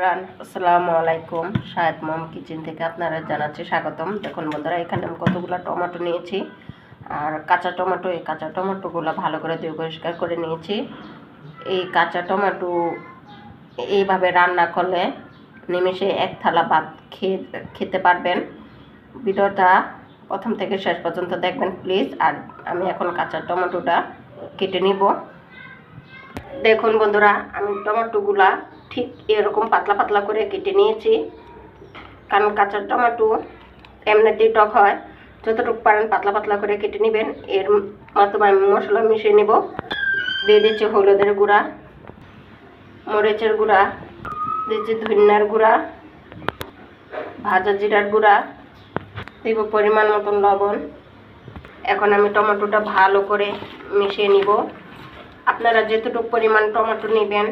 Run আসসালামু আলাইকুম। শাহেদ মম kitchen থেকে আপনারা জানাচ্ছি স্বাগতম। দেখুন বন্ধুরা, এখানে আমি কতগুলো টমেটো নিয়েছি। আর কাঁচা টমেটো, এই কাঁচা টমেটোগুলো ভালো করে ধুয়ে পরিষ্কার করে নিয়েছি। এই কাঁচা টমেটো এইভাবে রান্না করলে নিমেষে এক থালা ভাত খেয়ে, খেতে পারবেন। ভিডিওটা প্রথম থেকে শেষ পর্যন্ত দেখবেন, প্লিজ। আর আমি এখন কাঁচা টমেটোটা কেটে নিব। দেখুন বন্ধুরা, আমি টমেটোগুলা ঠিক এরকম পাতলা পাতলা করে কেটে নিয়েছি। কারণ কাঁচা টমেটো এমনিতেই টক হয়। যতটুকু পারেন পাতলা পাতলা করে কেটে নেবেন। এর মাধ্যমে আমি মশলা মিশিয়ে নেব। দিয়ে দিচ্ছি হলুদের গুঁড়া, মরিচের গুঁড়া, দিচ্ছি ধনিয়ার গুঁড়া, ভাজা জিরার গুঁড়া, দিব পরিমাণ মতন লবণ। এখন আমি টমেটোটা ভালো করে মিশিয়ে নিব। আপনারা যেতটুকু পরিমাণ টমেটো নেবেন,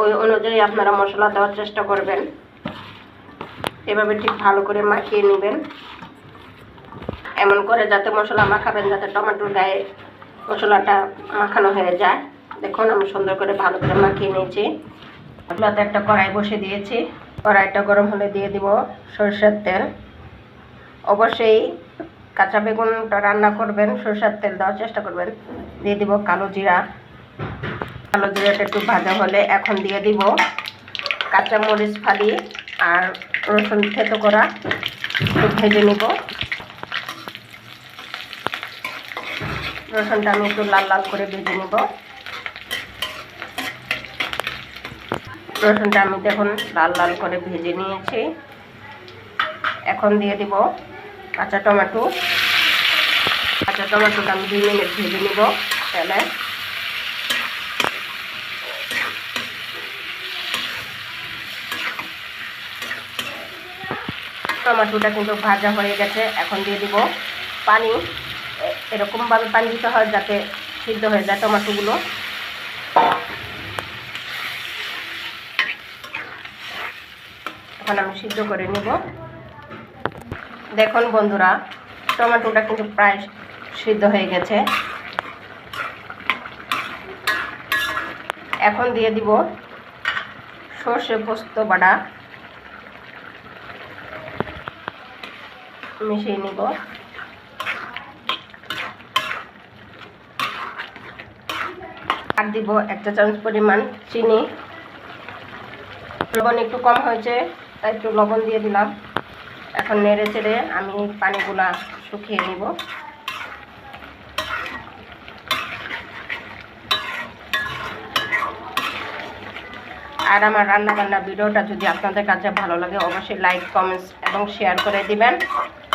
ওই অনুযায়ী আপনারা মশলা দেওয়ার চেষ্টা করবেন। এভাবে ঠিক ভালো করে মাখিয়ে নেবেন। এমন করে যাতে মশলা মাখাবেন, যাতে টমেটোর গায়ে মশলাটা মাখানো হয়ে যায়। দেখুন, আমি সুন্দর করে ভালো করে মাখিয়ে নিয়েছি। এগুলোতে একটা কড়াই বসে দিয়েছি। কড়াইটা গরম হলে দিয়ে দিব সরষের তেল। অবশ্যই কাঁচা বেগুনটা রান্না করবেন, সরষের তেল দেওয়ার চেষ্টা করবেন। দিয়ে দিব কালো জিরা। কালো জিরাটা একটু ভাজা হলে এখন দিয়ে দিব কাঁচা মরিচ ফালি আর রসুন থেতো করা। একটু ভেজে নিব। রসুনটা আমি একটু লাল লাল করে ভেজে নিব। রসুনটা আমি দেখুন লাল লাল করে ভেজে নিয়েছি। এখন দিয়ে দিব কাঁচা টমেটো। কাঁচা টমেটোটা আমি দুই মিনিট ভেজে নিব তেলে। টমেটোটা কিন্তু ভাজা হয়ে গেছে, এখন দিয়ে দিব পানি। এরকমভাবে পানি দিতে হয় যাতে সিদ্ধ হয়ে যায় টমেটোগুলো। এখন আমি সিদ্ধ করে নিব। দেখুন বন্ধুরা, টমেটোটা কিন্তু প্রায় সিদ্ধ হয়ে গেছে। এখন দিয়ে দিব সর্ষে পোস্ত বাটা। মিশিয়ে নিব। আর দিব একটা চামচ পরিমাণ চিনি। লবণ একটু কম হয়েছে, তাই একটু লবণ দিয়ে দিলাম। এখন নেড়ে চেড়ে আমি পানিগুলা শুকিয়ে নিব। আর আমার রান্না বান্না ভিডিওটা যদি আপনাদের কাছে ভালো লাগে, অবশ্যই লাইক, কমেন্টস এবং শেয়ার করে দিবেন।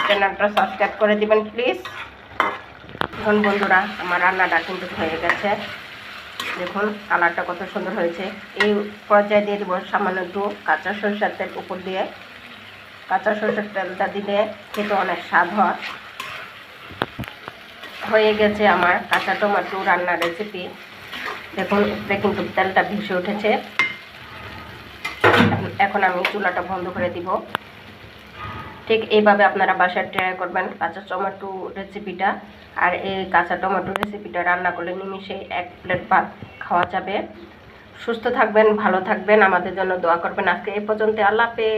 চ্যানেলটা সাবস্ক্রাইব করে দিবেন প্লিজ এখন বন্ধুরা, আমার রান্নাটা কিন্তু হয়ে গেছে। দেখুন কালারটা কত সুন্দর হয়েছে। এই পর্যায়ে দিয়ে দেবো সামান্য একটু কাঁচা সরষের তেল উপর দিয়ে। কাঁচা সরষের তেলটা দিলে খেতে অনেক স্বাদ হয়। হয়ে গেছে আমার কাঁচা টমাটো রান্নার রেসিপি দেখুন, উপরে কিন্তু তেলটা ভেসে উঠেছে। এখন আমি চুলাটা বন্ধ করে দিব। ঠিক এইভাবে আপনারা বাসায় ট্রাই করবেন কাঁচা টমেটো রেসিপিটা আর এই কাঁচা টমেটো রেসিপিটা রান্না করলে নিমিশে এক প্লেট ভাত খাওয়া যাবে। সুস্থ থাকবেন, ভালো থাকবেন। আমাদের জন্য দোয়া করবেন। আজকে এই পর্যন্ত আল্লাহ হাফেজ।